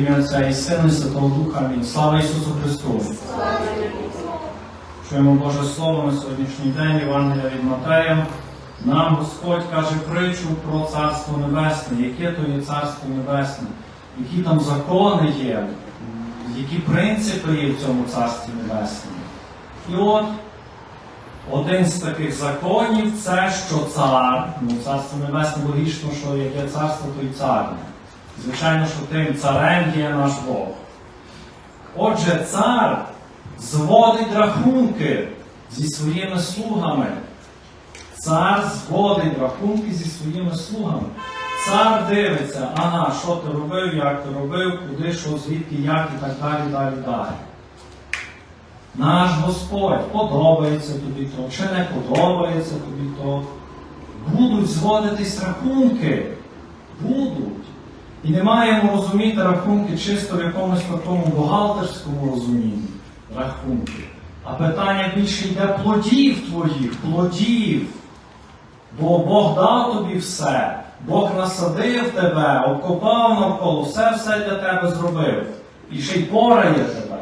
ім'я Отця і Сина і Святого Духа. Амінь. Слава Ісусу Христу! Чуємо Боже Слово на сьогоднішній день Євангелія від Матея. Нам Господь каже притчу про Царство Небесне, яке то є Царство Небесне, які там закони є, які принципи є в цьому Царстві Небесному. І от один з таких законів це, що цар, ну царство небесне логічно, що яке царство, то й цар. Звичайно, що тим царем є наш Бог. Отже, цар зводить рахунки зі своїми слугами. Цар зводить рахунки зі своїми слугами. Цар дивиться, ага, що ти робив, як ти робив, куди, що, звідки, як і так далі, далі, далі. Наш Господь подобається тобі то, чи не подобається тобі то. Будуть зводитись рахунки. Будуть. І не маємо розуміти рахунки чисто в якомусь такому бухгалтерському розумінні рахунки. А питання більше йде плодів твоїх, плодів. Бо Бог дав тобі все, Бог насадив тебе, обкопав навколо, все все для тебе зробив. І ще й порає тебе.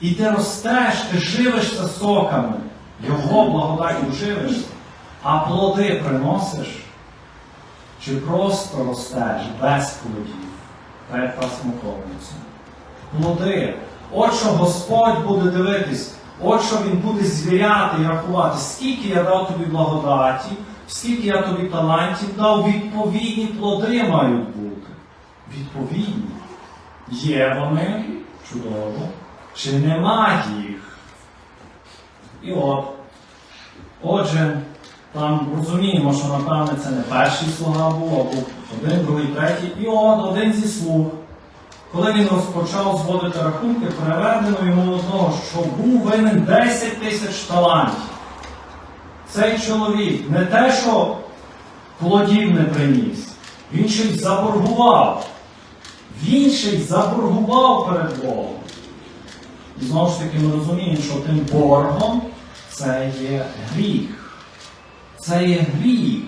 І ти ростеш, ти живишся соками, Його благодаттю живишся, а плоди приносиш. Чи просто ростеш без плодів, та як? Плоди. От що Господь буде дивитись, от що Він буде звіряти і рахувати, скільки я дав тобі благодаті, скільки я тобі талантів дав, відповідні плоди мають бути. Відповідні. Є вони, чудово, чи нема їх? І от. Отже, там розуміємо, що напевне це не перший слуга був, а один, другий, третій. І от один зі слуг. Коли він розпочав зводити рахунки, перевернено йому одного, що був винен 10 тисяч талантів. Цей чоловік не те, що плодів не приніс, він ще й заборгував. Він ще й заборгував перед Богом. І знову ж таки ми розуміємо, що тим боргом це є гріх. Це є гріх.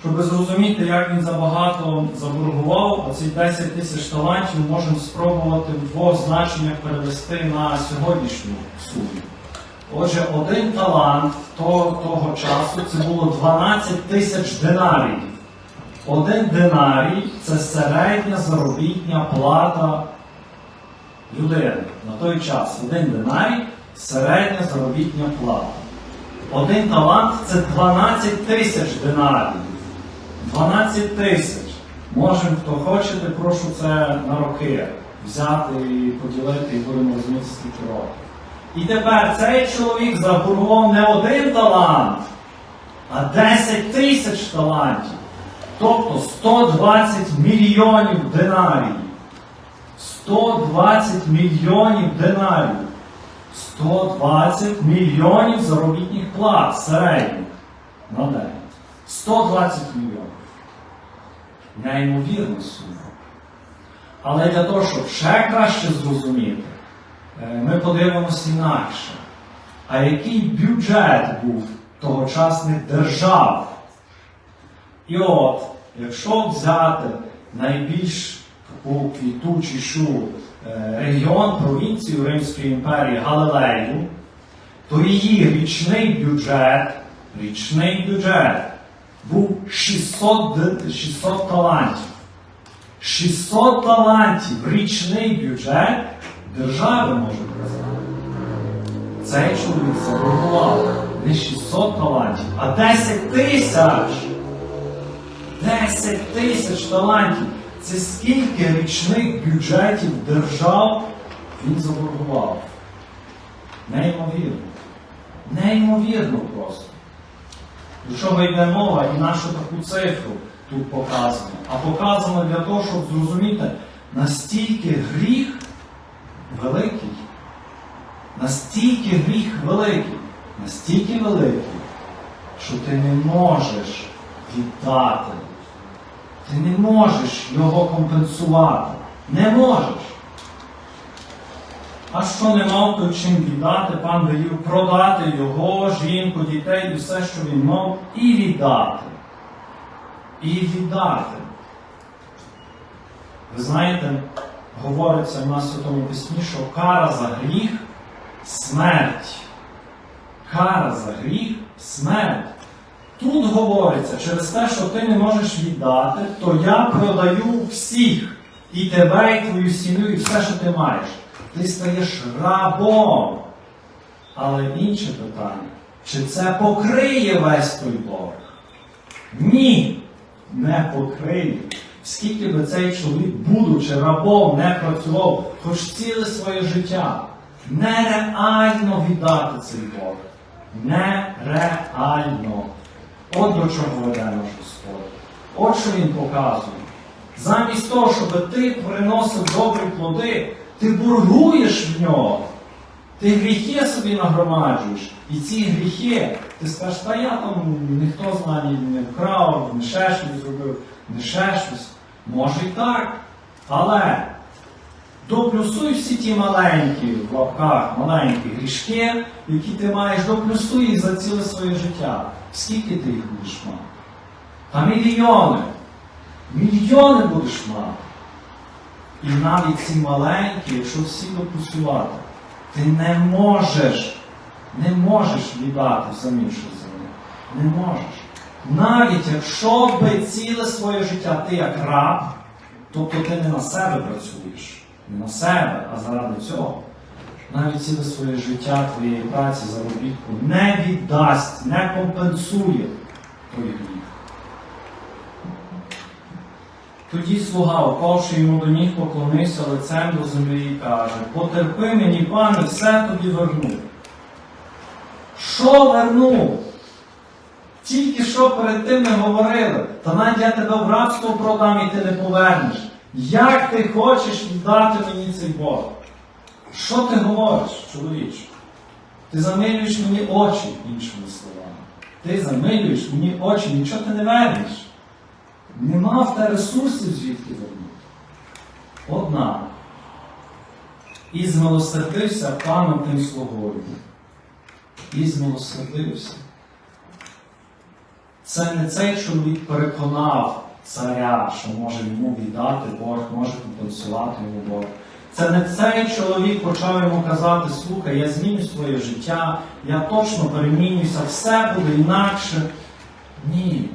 Щоб зрозуміти, як він забагато заборгував, оці 10 тисяч талантів можемо спробувати в двох значеннях перевести на сьогоднішню суму. Отже, один талант того, того часу це було 12 тисяч динарій. Один динарій це середня заробітня плата людини на той час. Один динарій середня заробітня плата. Один талант це 12 тисяч динарів. 12 тисяч. Можемо, хто хочете, прошу це на роки взяти і поділити, і будемо розуміти, скільки років. І тепер цей чоловік заборгував не один талант, а 10 тисяч талантів. Тобто 120 мільйонів динарій. 120 мільйонів динарів. 120 мільйонів заробітних плат середніх на день. 120 мільйонів. Неймовірна сума. Але для того, щоб ще краще зрозуміти, е, ми подивимося інакше. А який бюджет був тогочасних держав? І от, якщо взяти найбільш таку квітучішу регіон, провінцію Римської імперії Галилею, то її річний бюджет, річний бюджет був 600, 600 талантів. 600 талантів річний бюджет держави може казати. Цей чоловік заборгував не 600 талантів, а 10 тисяч. 10 тисяч талантів. Це скільки річних бюджетів держав він заборгував? Неймовірно. Неймовірно просто. До чого йде мова і нашу таку цифру тут показано? А показано для того, щоб зрозуміти, настільки гріх великий, настільки гріх великий, настільки великий, що ти не можеш віддати. Ти не можеш його компенсувати. Не можеш. А що не мав, то чим віддати, пан велів продати його, жінку, дітей і все, що він мав, і віддати. І віддати. Ви знаєте, говориться в нас у тому письмі, що кара за гріх смерть. Кара за гріх смерть. Тут говориться, через те, що ти не можеш віддати, то я продаю всіх і тебе, і твою сім'ю, і все, що ти маєш. Ти стаєш рабом. Але інше питання, чи це покриє весь той борг? Ні, не покриє. Скільки би цей чоловік, будучи рабом, не працював, хоч ціле своє життя, нереально віддати цей борг. Нереально. От до чого веде наш Господь. От що Він показує. Замість того, щоб ти приносив добрі плоди, ти бургуєш в нього. Ти гріхи собі нагромаджуєш. І ці гріхи, ти скажеш, та я там ніхто з мене не вкрав, не ще щось зробив, не ще щось. Може і так. Але доплюсуй всі ті маленькі в лапках, маленькі грішки, які ти маєш, доплюсуй їх за ціле своє життя. Скільки ти їх будеш мати? Та мільйони. Мільйони будеш мати. І навіть ці маленькі, якщо всі доплюсувати, ти не можеш, не можеш віддати взамін щось за них. Не можеш. Навіть якщо би ціле своє життя ти як раб, тобто ти не на себе працюєш, не на себе, а заради цього, навіть ціле своє життя твоєї праці, заробітку не віддасть, не компенсує той гріх. Тоді слуга, впавши йому до ніг, поклонився лицем до землі і каже: Потерпи мені, пане, все тобі верну. Що верну? Тільки що перед тим ми говорили, та навіть я тебе в рабство продам і ти не повернеш. Як ти хочеш віддати мені цей борг? Що ти говориш, чоловіче? Ти замилюєш мені очі, іншими словами. Ти замилюєш мені очі, нічого ти не вернеш. Нема в тебе ресурсів звідки вернути. Однак. І змилосердився паном тим слугою. І змилосердився. Це не цей чоловік переконав царя, що може йому віддати борг, може компенсувати йому борг. Це не цей чоловік почав йому казати, слухай, я зміню своє життя, я точно перемінюся, все буде інакше. Ні.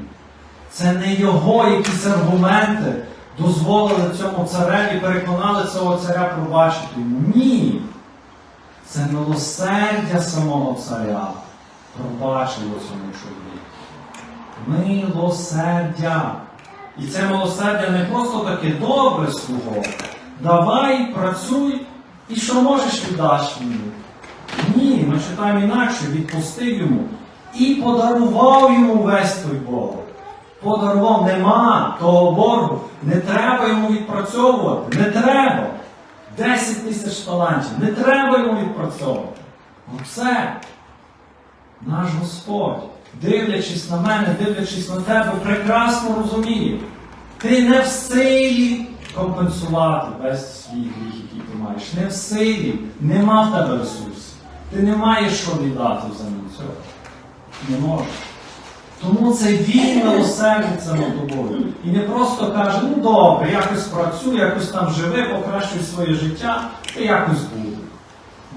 Це не його якісь аргументи дозволили цьому цареві, переконали цього царя пробачити йому. Ні. Це милосердя самого царя пробачило цьому чоловіку. Милосердя. І це милосердя не просто таке добре слуго. Давай, працюй, і що можеш віддаш мені. Ні, ми читаємо інакше, відпустив йому і подарував йому весь той борг. Подарував, нема того боргу, не треба йому відпрацьовувати, не треба. 10 тисяч талантів, не треба йому відпрацьовувати. Оце наш Господь, дивлячись на мене, дивлячись на тебе, прекрасно розуміє. Ти не в силі компенсувати весь свій гріх, який ти маєш. Не в силі, нема в тебе ресурсів. Ти не маєш що віддати взамін цього. Не можеш. Тому це він милосердиться над тобою. І не просто каже, ну добре, якось працюй, якось там живи, покращуй своє життя, і якось буде.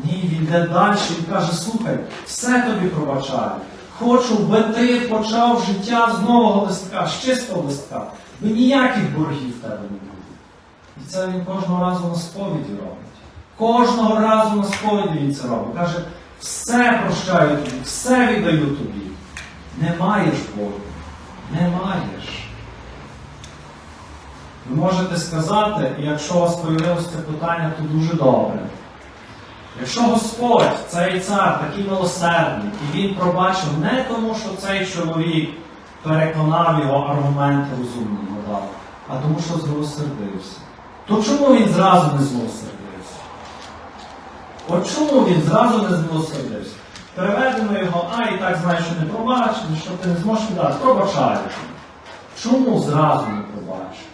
Ні, він йде далі і каже, слухай, все тобі пробачаю. Хочу, би ти почав життя з нового листка, з чистого листка, бо ніяких боргів в тебе не буде. І це він кожного разу на сповіді робить. Кожного разу на сповіді він це робить. Каже, все прощаю тобі, все віддаю тобі. Не маєш Бога. Не маєш. Ви можете сказати, якщо у вас появилося це питання, то дуже добре. Якщо Господь, цей цар, такий милосердний, і він пробачив не тому, що цей чоловік переконав його аргументи розумні дав, а тому, що змилосердився. То чому він зразу не змилосердився? От чому він зразу не змилосердився? Переведемо його, а і так знаєш, що не пробачив, що ти не зможеш віддати. Пробачаю. Чому зразу не пробачив?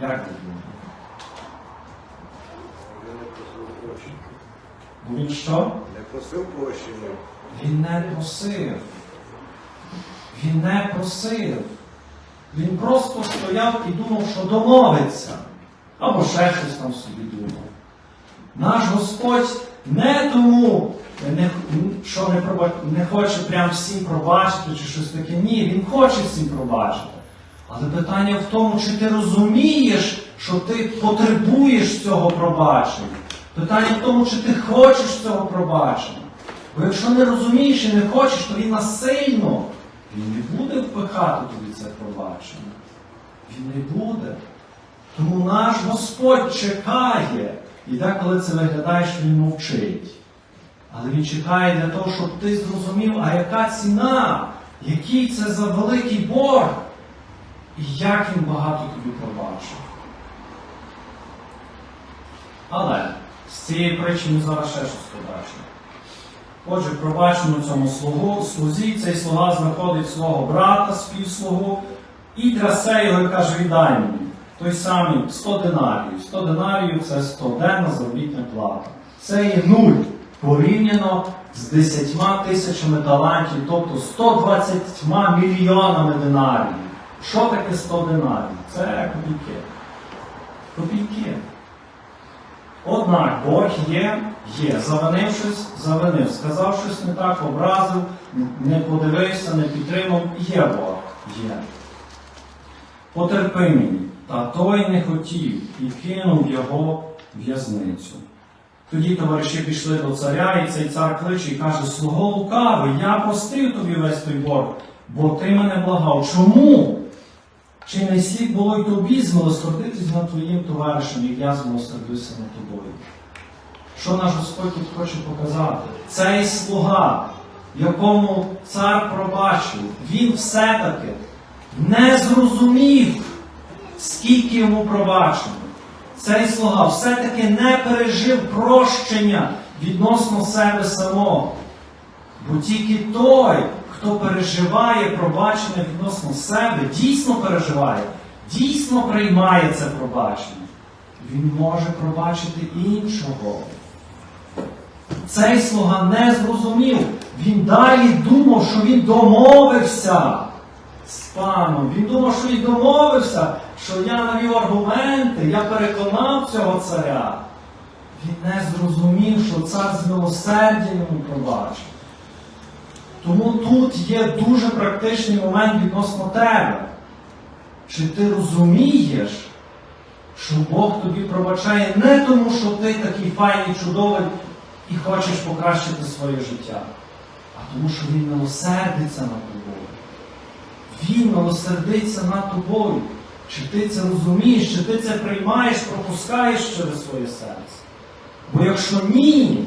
Як ви думаєте? Прощення. Бо він що? Не просив прощення. Він не просив. Він не просив. Він просто стояв і думав, що домовиться. Або ще щось там собі думав. Наш Господь не тому, не, що не, проба- не хоче прям всім пробачити чи щось таке. Ні, Він хоче всім пробачити. Але питання в тому, чи ти розумієш, що ти потребуєш цього пробачення. Питання в тому, чи ти хочеш цього пробачення. Бо якщо не розумієш і не хочеш, то він насильно він не буде впихати тобі це пробачення. Він не буде. Тому наш Господь чекає. І деколи це виглядає, що він мовчить. Але він чекає для того, щоб ти зрозумів, а яка ціна, який це за великий борг, і як він багато тобі пробачив. Але з цієї притчі ми зараз ще щось побачимо. Отже, пробачимо цьому слугу, слузі, цей слуга знаходить свого брата, співслугу, і трясе його і каже, віддай мені. Той самий 100 динарів. 100 динарів це 100 денна заробітна плата. Це є нуль порівняно з 10 тисячами талантів, тобто 120 мільйонами динарів. Що таке 100 динарів? Це копійки. Копійки. Однак борг є, є. Завинив щось, завинив. Сказав щось не так, образив, не подивився, не підтримав. Є борг. Є. Потерпи мені. Та той не хотів і кинув його в'язницю. Тоді товариші пішли до царя, і цей цар кличе і каже: Слуго лукавий, я простив тобі весь той борг, бо ти мене благав. Чому? Чи не слід було й тобі змилосердитись над твоїм товаришем, як я змилосердився над тобою? Що наш Господь тут хоче показати? Цей слуга, якому цар пробачив, він все-таки не зрозумів, скільки йому пробачено. Цей слуга все-таки не пережив прощення відносно себе самого. Бо тільки той, хто переживає пробачення відносно себе, дійсно переживає, дійсно приймає це пробачення, він може пробачити іншого. Цей слуга не зрозумів. Він далі думав, що він домовився з паном. Він думав, що він домовився, що я навів аргументи, я переконав цього царя. Він не зрозумів, що цар з милосердя йому пробачив. Тому тут є дуже практичний момент відносно тебе. Чи ти розумієш, що Бог тобі пробачає не тому, що ти такий файний, чудовий і хочеш покращити своє життя, а тому, що Він милосердиться над тобою. Він милосердиться над тобою. Чи ти це розумієш, чи ти це приймаєш, пропускаєш через своє серце? Бо якщо ні,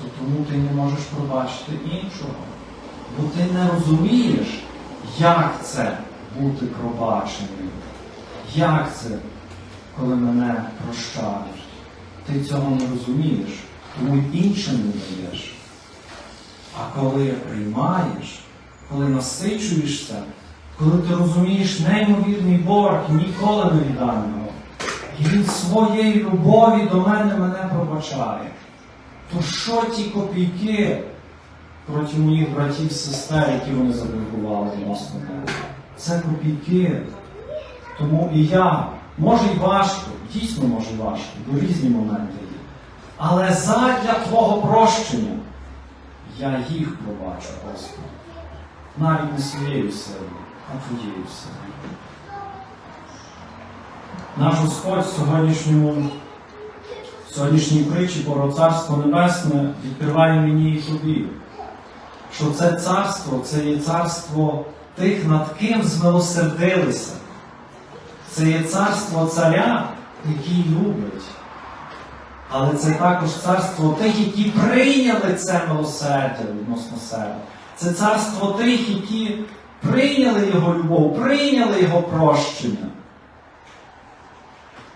то тому ти не можеш пробачити іншого. Бо ти не розумієш, як це бути пробаченим. Як це, коли мене прощаєш. Ти цього не розумієш, тому іншим не даєш. А коли приймаєш, коли насичуєшся, коли ти розумієш неймовірний борг, ніколи не віддам і він своєї любові до мене мене пробачає, то що ті копійки проти моїх братів і сестер, які вони заборгували відносно мене? Це копійки. Тому і я, може й важко, дійсно може важко, бо різні моменти є. Але задля Твого прощення я їх пробачу, Господи. Навіть не своєю силою, а Твоєю силою. Наш Господь в сьогоднішньому, сьогоднішній притчі про Царство Небесне відкриває мені і тобі, що це царство це є царство тих, над ким змилосердилися. Це є царство царя, який любить. Але це також царство тих, які прийняли це милосердя відносно себе. Це царство тих, які прийняли його любов, прийняли його прощення.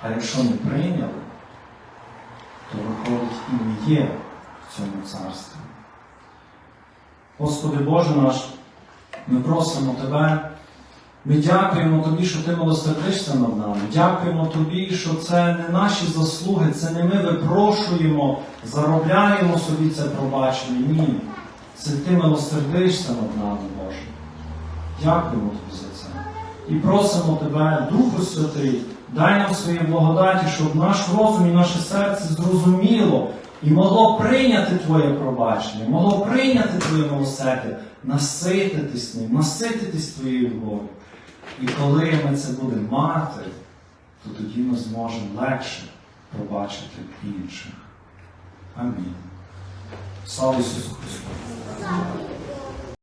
А якщо не прийняли, то виходить і не є в цьому царстві. Господи Боже наш, ми просимо Тебе. Ми дякуємо Тобі, що Ти милосердишся над нами. Дякуємо Тобі, що це не наші заслуги, це не ми випрошуємо, заробляємо собі це пробачення. Ні. Це Ти милосердишся над нами, Боже. Дякуємо тобі за це. І просимо тебе, Духу Святий, дай нам свої благодаті, щоб наш розум і наше серце зрозуміло і могло прийняти Твоє пробачення, могло прийняти Твоє милосердя, насититись ним, насититись Твоєю любов'ю. І коли ми це будемо мати, то тоді ми зможемо легше пробачити інших. Амінь. Слава Ісусу Христу!